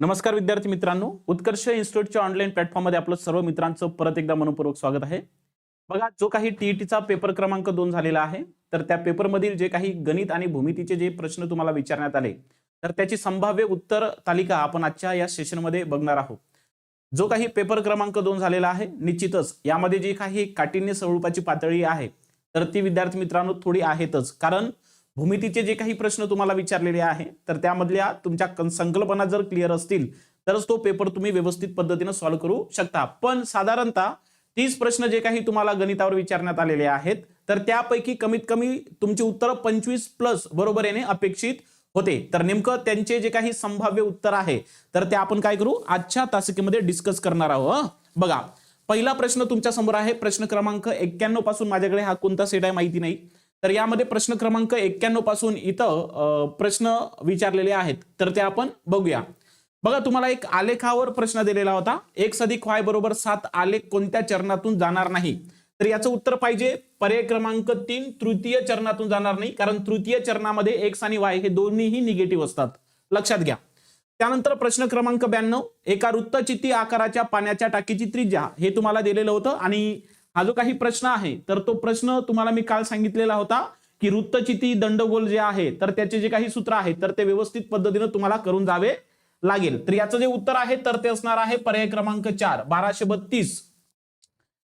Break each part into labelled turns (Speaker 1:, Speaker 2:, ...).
Speaker 1: नमस्कार विद्यार्थी मित्रांनो उत्कर्ष इन्स्टिट्यूटच्या ऑनलाईन प्लॅटफॉर्ममध्ये आपलं सर्व मित्रांचं परत एकदा मनपूर्वक स्वागत आहे. बघा जो काही टीईटीचा पेपर क्रमांक दोन झालेला आहे तर त्या पेपरमधील जे काही गणित आणि भूमितीचे जे प्रश्न तुम्हाला विचारण्यात आले तर त्याची संभाव्य उत्तर तालिका आपण आजच्या या सेशनमध्ये बघणार आहोत. जो काही पेपर क्रमांक दोन झालेला आहे निश्चितच यामध्ये जी काही काठिण्य स्वरूपाची पातळी आहे तर ती विद्यार्थी मित्रांनो थोडी आहेतच. कारण भूमितीचे जे काही प्रश्न तुम्हाला विचारलेले आहे तर त्यामधल्या तुमच्या संकल्पना जर क्लिअर असतील तरच तो पेपर तुम्ही व्यवस्थित पद्धतीने सॉल्व्ह करू शकता. पण साधारणतः तीस प्रश्न जे काही तुम्हाला गणितावर विचारण्यात आलेले आहेत तर त्यापैकी कमीत कमी तुमची उत्तरं पंचवीस प्लस बरोबर येणे अपेक्षित होते. तर नेमकं त्यांचे जे काही संभाव्य उत्तर आहे तर ते आपण काय करू? आजच्या तासिकेमध्ये डिस्कस करणार आहोत बघा पहिला प्रश्न तुमच्यासमोर आहे प्रश्न क्रमांक एक्क्याण्णवपासून माझ्याकडे हा कोणता सेट आहे माहिती नाही. तर यामध्ये प्रश्न क्रमांक एक्क्याण्णवपासून इथं प्रश्न विचारलेले आहेत. तर ते आपण बघूया. बघा तुम्हाला एक आलेखावर प्रश्न दिलेला होता. एक सधिक व्हाय बरोबर सात आलेख कोणत्या चरणातून जाणार नाही? तर याचं उत्तर पाहिजे. पर्याय क्रमांक तीन तृतीय चरणातून जाणार नाही. कारण तृतीय चरणामध्ये एक्स आणि वाय हे दोन्हीही निगेटिव्ह असतात. लक्षात घ्या. त्यानंतर प्रश्न क्रमांक ब्याण्णव एका वृत्तचित्ती आकाराच्या पाण्याच्या टाकीची त्रिज्या हे तुम्हाला दिलेलं होतं आणि हा जो काही प्रश्न आहे तर तो प्रश्न तुम्हाला मी काल सांगितलेला होता की वृत्तचिती दंडगोल जे आहे तर त्याचे जे काही सूत्र आहे तर ते व्यवस्थित पद्धतीनं तुम्हाला करून जावे लागेल. तर याचं जे उत्तर आहे तर ते असणार आहे पर्याय क्रमांक चार बाराशे बत्तीस.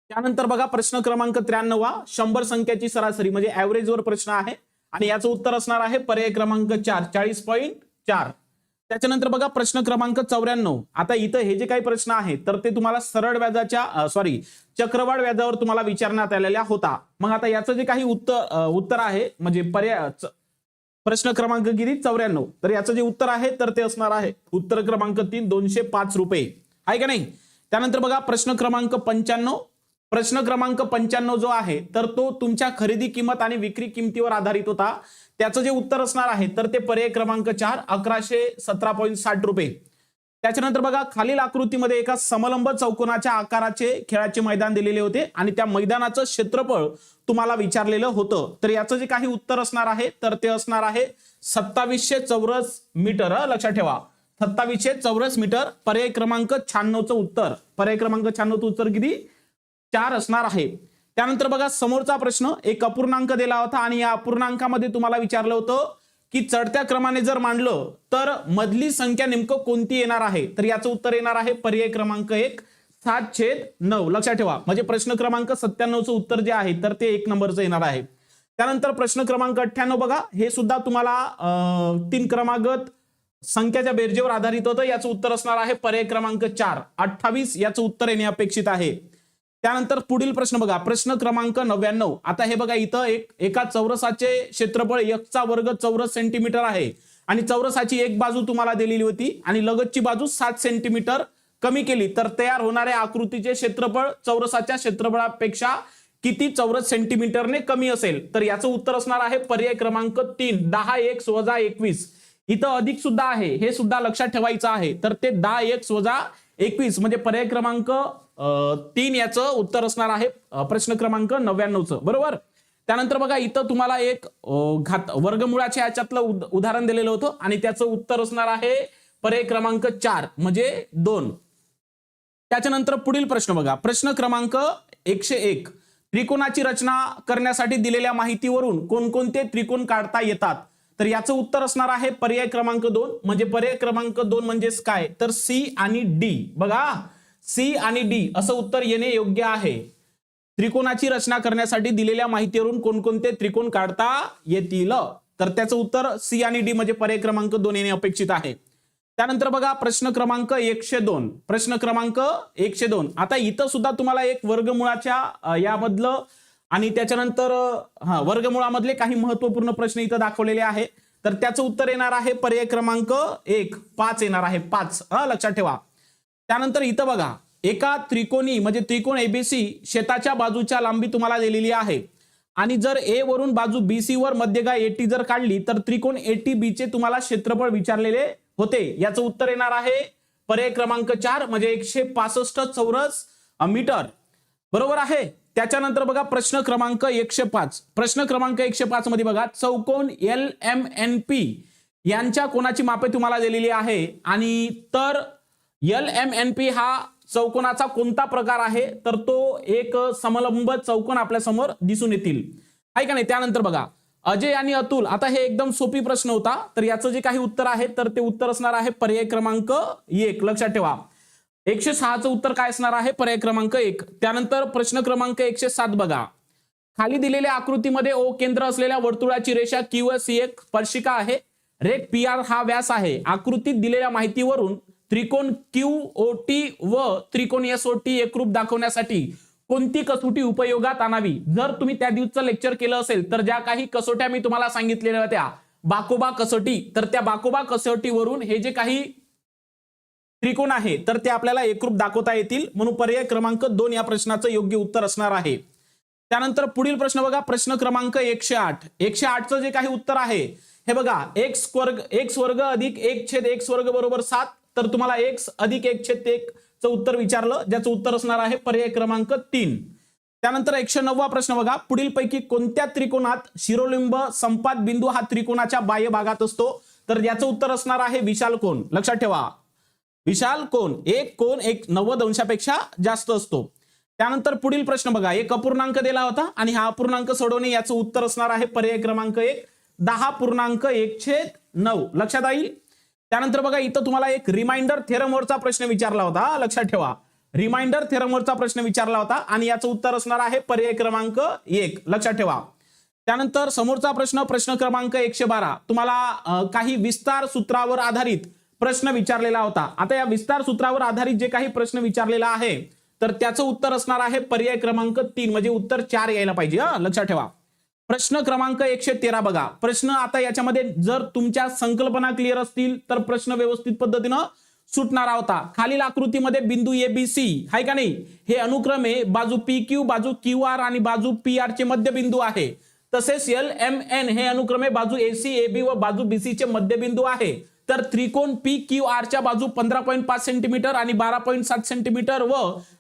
Speaker 1: त्यानंतर बघा प्रश्न क्रमांक त्र्याण्णव शंभर संख्याची सरासरी म्हणजे ऍव्हरेज वर प्रश्न आहे. आणि याचं उत्तर असणार आहे पर्याय क्रमांक चार चाळीस पॉईंट चार. त्याच्यानंतर बघा प्रश्न क्रमांक चौऱ्याण्णव. आता इथं हे जे काही प्रश्न आहेत तर ते तुम्हाला सरळ व्याजाच्या सॉरी चक्रवाढ व्याजावर तुम्हाला विचारण्यात आलेल्या होता. मग आता याचं जे काही उत्तर उत्तर आहे म्हणजे पर्याय च- प्रश्न क्रमांक किती? चौऱ्याण्णव. तर याचं जे उत्तर आहे तर ते असणार आहे उत्तर क्रमांक तीन दोनशे पाच रुपये. आहे का नाही? त्यानंतर बघा प्रश्न क्रमांक पंच्याण्णव. प्रश्न क्रमांक पंच्याण्णव जो आहे तर तो तुमच्या खरेदी किंमत आणि विक्री किमतीवर आधारित होता. त्याचं जे उत्तर असणार आहे तर ते पर्याय क्रमांक चार अकराशे सतरा पॉईंट साठ रुपये. त्याच्यानंतर बघा खालील आकृतीमध्ये एका समलंब चौकोनाच्या आकाराचे खेळाचे मैदान दिलेले होते आणि त्या मैदानाचं क्षेत्रफळ तुम्हाला विचारलेलं होतं. तर याचं जे काही उत्तर असणार आहे तर ते असणार आहे सत्तावीसशे चौरस मीटर. लक्षात ठेवा. सत्तावीसशे चौरस मीटर पर्याय क्रमांक शहाण्णवचं उत्तर. पर्याय क्रमांक शहाण्णवचं उत्तर किती? चार असणार आहे. त्यानंतर बघा समोरचा प्रश्न एक अपूर्णांक दिला होता आणि या अपूर्णांकामध्ये तुम्हाला विचारलं होतं की चढत्या क्रमाने जर मांडलं तर मधली संख्या नेमकं कोणती येणार आहे? तर याचं उत्तर येणार आहे पर्याय क्रमांक एक सात छेद नऊ. लक्षात ठेवा. म्हणजे प्रश्न क्रमांक सत्त्याण्णवचं उत्तर जे आहे तर ते एक नंबरचं येणार आहे. त्यानंतर प्रश्न क्रमांक अठ्ठ्याण्णव बघा. हे सुद्धा तुम्हाला तीन क्रमागत संख्याच्या बेरजेवर आधारित होतं. याचं उत्तर असणार आहे पर्याय क्रमांक चार. अठ्ठावीस याचं उत्तर येणे अपेक्षित आहे. त्यानंतर पुढील प्रश्न बघा. प्रश्न क्रमांक नव्याण्णव. आता हे बघा इथं एक एका चौरसाचे क्षेत्रफळ एकचा वर्ग चौरस सेंटीमीटर आहे. आणि चौरसाची एक बाजू तुम्हाला दिलेली होती आणि लगतची बाजू सात सेंटीमीटर कमी केली. तर तयार होणाऱ्या आकृतीचे क्षेत्रफळ चौरसाच्या क्षेत्रफळापेक्षा किती चौरस सेंटीमीटरने कमी असेल? तर याचं उत्तर असणार आहे पर्याय क्रमांक तीन दहा एक वजा एकवीस. इथं अधिक सुद्धा आहे. हे सुद्धा लक्षात ठेवायचं आहे. तर ते दहा एक वजा एकवीस. म्हणजे पर्याय क्रमांक तीन याचं उत्तर असणार आहे. प्रश्न क्रमांक नव्याण्णवचं. बरोबर? त्यानंतर बघा इथं तुम्हाला एक घात वर्गमुळाच्या याच्यातलं उदाहरण दिलेलं होतं आणि त्याचं उत्तर असणार आहे पर्याय क्रमांक चार म्हणजे दोन. त्याच्यानंतर पुढील प्रश्न बघा. प्रश्न क्रमांक एकशे एक. त्रिकोणाची रचना करण्यासाठी दिलेल्या माहितीवरून कोणकोणते त्रिकोण काढता येतात? तर याचं उत्तर असणार आहे पर्याय क्रमांक दोन. म्हणजे पर्याय क्रमांक दोन म्हणजेच काय? तर सी आणि डी. बघा. सी आणि डी असं उत्तर येणे योग्य आहे. त्रिकोणाची रचना करण्यासाठी दिलेल्या माहितीवरून कोणकोणते त्रिकोण काढता येतील? तर त्याचं उत्तर सी आणि डी म्हणजे पर्याय क्रमांक दोन येणे अपेक्षित आहे. त्यानंतर बघा प्रश्न क्रमांक एकशे दोन. प्रश्न क्रमांक एकशे दोन. आता इथं सुद्धा तुम्हाला एक वर्गमुळाच्या यामधलं आणि त्याच्यानंतर हा वर्गमुळामधले काही महत्त्वपूर्ण प्रश्न इथं दाखवलेले आहे तर त्याचं उत्तर येणार आहे पर्याय क्रमांक एक. पाच येणार आहे. पाच. हा लक्षात ठेवा. त्यानंतर इथं बघा एका त्रिकोणी म्हणजे त्रिकोण एबीसी शेताच्या बाजूच्या लांबी तुम्हाला दिलेली आहे. आणि जर ए वरून बाजू बी सी वर मध्यगा एटी जर काढली तर त्रिकोण एटी बी चे तुम्हाला क्षेत्रफळ विचारलेले होते. याचं उत्तर येणार आहे पर्याय क्रमांक चार म्हणजे एकशे पासष्ट चौरस मीटर. बरोबर आहे? त्याच्यानंतर बघा प्रश्न क्रमांक एकशे पाच. प्रश्न क्रमांक एकशे पाच मध्ये बघा चौकोन एल एम एन पी यांच्या कोणाची मापे तुम्हाला दिलेली आहे? आणि तर एल एम एन पी हा चौकोनाचा कोणता प्रकार आहे? तर तो एक समलंब चौकोन आपल्यासमोर दिसून येतील. आहे का नाही? त्यानंतर बघा अजय आणि अतुल आता हे एकदम सोपी प्रश्न होता तर याचं जे काही उत्तर आहे तर ते उत्तर असणार आहे पर्याय क्रमांक एक. लक्षात ठेवा. एकशे सहाचं उत्तर काय असणार आहे? पर्याय क्रमांक एक. त्यानंतर प्रश्न क्रमांक एकशे सात बघा. खाली दिलेल्या आकृतीमध्ये ओ केंद्र असलेल्या वर्तुळाची रेषा क्यू एस ही एक स्पर्शिका आहे. रेख पी आर हा व्यास आहे. आकृतीत दिलेल्या माहितीवरून त्रिकोण क्यू ओ टी व त्रिकोण एस ओ टी एकरूप दाखवण्यासाठी कोणती कसोटी उपयोगात आणावी? जर तुम्ही त्या दिवसचं लेक्चर केलं असेल तर ज्या काही कसोट्या मी तुम्हाला सांगितलेल्या होत्या बाकोबा कसोटी तर त्या बाकोबा कसोटीवरून हे जे काही त्रिकोण आहे तर ते आपल्याला एकरूप दाखवता येतील. म्हणून पर्याय क्रमांक दोन या प्रश्नाचं योग्य उत्तर असणार आहे. त्यानंतर पुढील प्रश्न बघा. प्रश्न क्रमांक एकशे आठ. एकशे आठचं जे काही उत्तर आहे हे बघा. एक्स वर्ग एक्स वर्ग अधिक एक छेद एक्स वर्ग बरोबर सात. तर तुम्हाला एक्स अधिक एक छेद एक चं उत्तर विचारलं ज्याचं उत्तर असणार आहे पर्याय क्रमांक तीन. त्यानंतर एकशे नववा प्रश्न बघा. पुढील पैकी कोणत्या त्रिकोणात शिरोलिंब संपात बिंदू हा त्रिकोणाच्या बाह्य भागात असतो? तर याचं उत्तर असणार आहे विशाल कोण? लक्षात ठेवा. विशाल कोण? एक कोण? एक नव्वद अंशापेक्षा जास्त असतो. त्यानंतर पुढील प्रश्न बघा. एक अपूर्णांक दिला होता आणि हा अपूर्णांक सोडवणे याचं उत्तर असणार आहे पर्याय क्रमांक एक. दहा पूर्णांक एक छेद नऊ. लक्षात येईल त्यानंतर बघा इथं तुम्हाला एक रिमाइंडर थेरमवरचा प्रश्न विचारला होता. लक्षात ठेवा. रिमाइंडर थेरमवरचा प्रश्न विचारला होता आणि याचं उत्तर असणार आहे पर्याय क्रमांक एक. लक्षात ठेवा. त्यानंतर समोरचा प्रश्न प्रश्न क्रमांक एकशे बारा. तुम्हाला काही विस्तार सूत्रावर आधारित प्रश्न विचारलेला होता. आता या विस्तार सूत्रावर आधारित जे काही प्रश्न विचारलेला आहे तर त्याचं उत्तर असणार आहे पर्याय क्रमांक तीन. म्हणजे उत्तर चार यायला पाहिजे लक्षात ठेवा. प्रश्न क्रमांक एकशे तेरा बघा. प्रश्न आता याच्यामध्ये जर तुमच्या संकल्पना क्लिअर असतील तर प्रश्न व्यवस्थित पद्धतीनं सुटणारा होता. खालील आकृतीमध्ये बिंदू ए बी सी आहे का नाही? हे अनुक्रमे बाजू पी क्यू बाजू क्यू आर आणि बाजू पी आर चे मध्यबिंदू आहे. तसेच एल एम एन हे अनुक्रमे बाजू ए सी ए बी व बाजू बी सी चे मध्यबिंदू आहे. तर त्रिकोण पी क्यू आर च्या बाजू पंधरा पॉईंट पाच सेंटीमीटर आणि बारा पॉईंट सात सेंटीमीटर व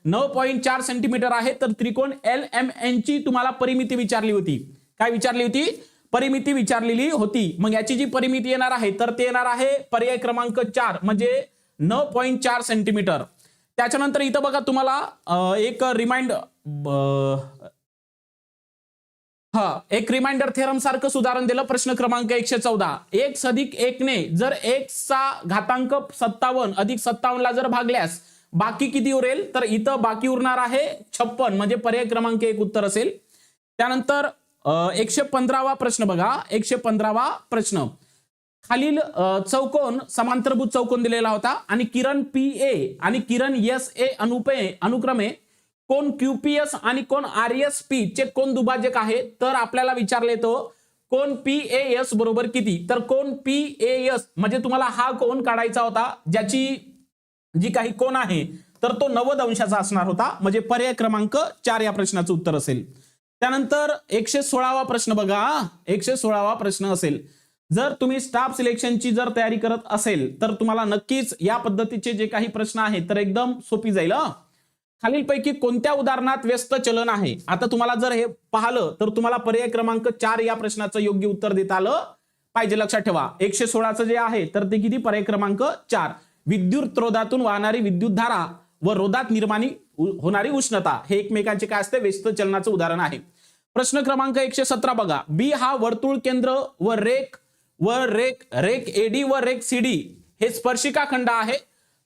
Speaker 1: नऊ पॉईंट चार सेंटीमीटर आहे. तर त्रिकोण एल एम एन ची तुम्हाला परिमिती विचारली होती. काय विचारली होती? परिमिती विचारलेली होती. मग याची जी परिमिती येणार आहे तर ते येणार आहे पर्याय क्रमांक चार म्हणजे नऊ पॉईंट चार सेंटीमीटर त्याच्यानंतर इथं बघा तुम्हाला एक रिमाइंड हा एक रिमाइंडर थेरम सारखं उदाहरण दिलं प्रश्न क्रमांक एकशे चौदा. एक अधिक एकने जर चा घातांक सत्तावन्न अधिक सत्तावन्नला जर भागल्यास बाकी किती उरेल? तर इथं बाकी उरणार आहे छप्पन म्हणजे पर्याय क्रमांक एक उत्तर असेल. त्यानंतर एकशे पंधरावा प्रश्न बघा. एकशे पंधरावा प्रश्न. खालील चौकोन समांतरभूत चौकोन दिलेला होता. आणि किरण पी ए आणि किरण एस ए अनुपे अनुक्रमे कोण क्यूपीएस आणि कोण आर एस पी चे कोण दुभाजक आहे? तर आपल्याला विचारले तो कोण पी ए एस बरोबर किती? तर कोण पी ए एस म्हणजे तुम्हाला हा कोण काढायचा होता ज्याची जी काही कोण आहे तर तो नव्वद अंशाचा असणार होता. म्हणजे पर्याय क्रमांक चार या प्रश्नाचं उत्तर असेल. त्यानंतर एकशे सोळावा प्रश्न बघा एकशे सोळावा प्रश्न असेल. जर तुम्ही स्टाफ सिलेक्शनची जर तयारी करत असेल तर तुम्हाला नक्कीच या पद्धतीचे जे काही प्रश्न आहेत तर एकदम सोपी जाईल खालीलपैकी कोणत्या उदाहरणात व्यस्त चलन आहे? आता तुम्हाला जर हे पाहिलं तर तुम्हाला पर्याय क्रमांक चार या प्रश्नाचं योग्य उत्तर देता आलं पाहिजे. लक्षात ठेवा. एकशे सोळाचं जे आहे तर ते किती? पर्याय क्रमांक चार. विद्युत रोधातून वाहणारी विद्युत धारा व रोधात निर्माणी होणारी उष्णता हे एकमेकांचे काय असते? व्यस्त चलनाचं उदाहरण आहे. प्रश्न क्रमांक एकशे सतरा बघा. बी हा वर्तुळ केंद्र व रेक व रेक रेक एडी व रेक सीडी हे स्पर्शिका खंड आहे.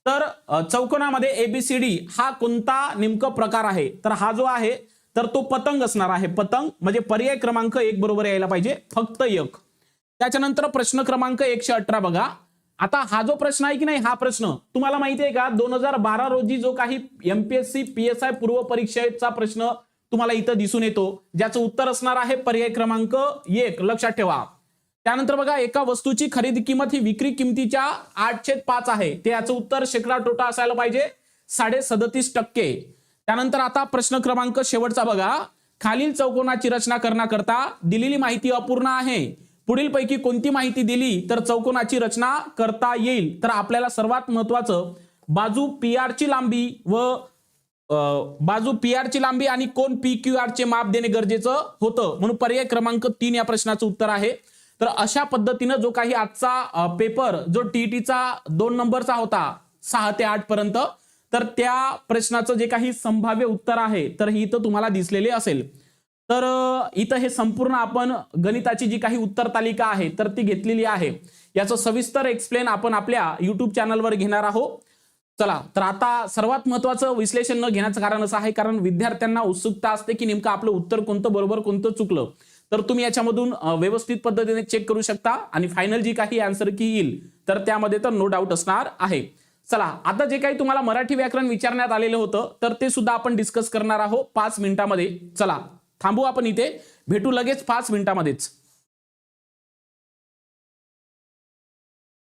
Speaker 1: तर चौकोनामध्ये एबीसीडी हा कोणता नेमकं प्रकार आहे? तर हा जो आहे तर तो पतंग असणार आहे. पतंग म्हणजे पर्याय क्रमांक एक बरोबर यायला पाहिजे. फक्त एक. त्याच्यानंतर प्रश्न क्रमांक एकशे अठरा बघा. आता हा जो प्रश्न आहे की नाही हा प्रश्न तुम्हाला माहिती आहे का? दोन हजार बारा रोजी जो काही एमपीएससी पीएसआय पूर्व परीक्षेचा प्रश्न तुम्हाला इथं दिसून येतो. ज्याचं उत्तर असणार आहे पर्याय क्रमांक एक. लक्षात ठेवा. त्यानंतर बघा एका वस्तूची खरेदी किंमत ही विक्री किमतीच्या आठशे पाच आहे. ते याचं उत्तर शेकडा टोटा असायला पाहिजे. साडे सदतीस टक्के. त्यानंतर आता प्रश्न क्रमांक शेवटचा बघा. खालील चौकोनाची रचना करण्याकरता दिलेली माहिती अपूर्ण आहे. पुढील पैकी कोणती माहिती दिली तर चौकोनाची रचना करता येईल. तर आपल्याला सर्वात महत्वाचं बाजू पी ची लांबी व बाजू पी ची लांबी आणि कोण पी क्यू चे माप देणे गरजेचं होतं. म्हणून पर्याय क्रमांक तीन या प्रश्नाचं उत्तर आहे. तर अशा पद्धतीनं जो काही आजचा पेपर जो टीईटीचा दोन नंबरचा होता सहा ते आठ पर्यंत तर त्या प्रश्नाचं जे काही संभाव्य उत्तर आहे तर ही इथं तुम्हाला दिसलेले असेल. तर इथं हे संपूर्ण आपण गणिताची जी काही उत्तर तालिका आहे तर ती घेतलेली आहे. याचं सविस्तर एक्सप्लेन आपण आपल्या युट्यूब चॅनलवर घेणार आहोत. चला तर आता सर्वात महत्वाचं विश्लेषण न घेण्याचं कारण असं आहे कारण विद्यार्थ्यांना उत्सुकता असते की नेमकं आपलं उत्तर कोणतं बरोबर कोणतं चुकलं. तर तुम्ही याच्यामधून व्यवस्थित पद्धतीने चेक करू शकता आणि फायनल जी काही आन्सर की येईल तर त्यामध्ये तर नो डाऊट असणार आहे. चला आता जे काही तुम्हाला मराठी व्याकरण विचारण्यात आलेलं होतं तर ते सुद्धा आपण डिस्कस करणार आहोत पाच मिनिटांमध्ये. चला. थांबू आपण इथे. भेटू लगेच पाच मिनिटामध्येच.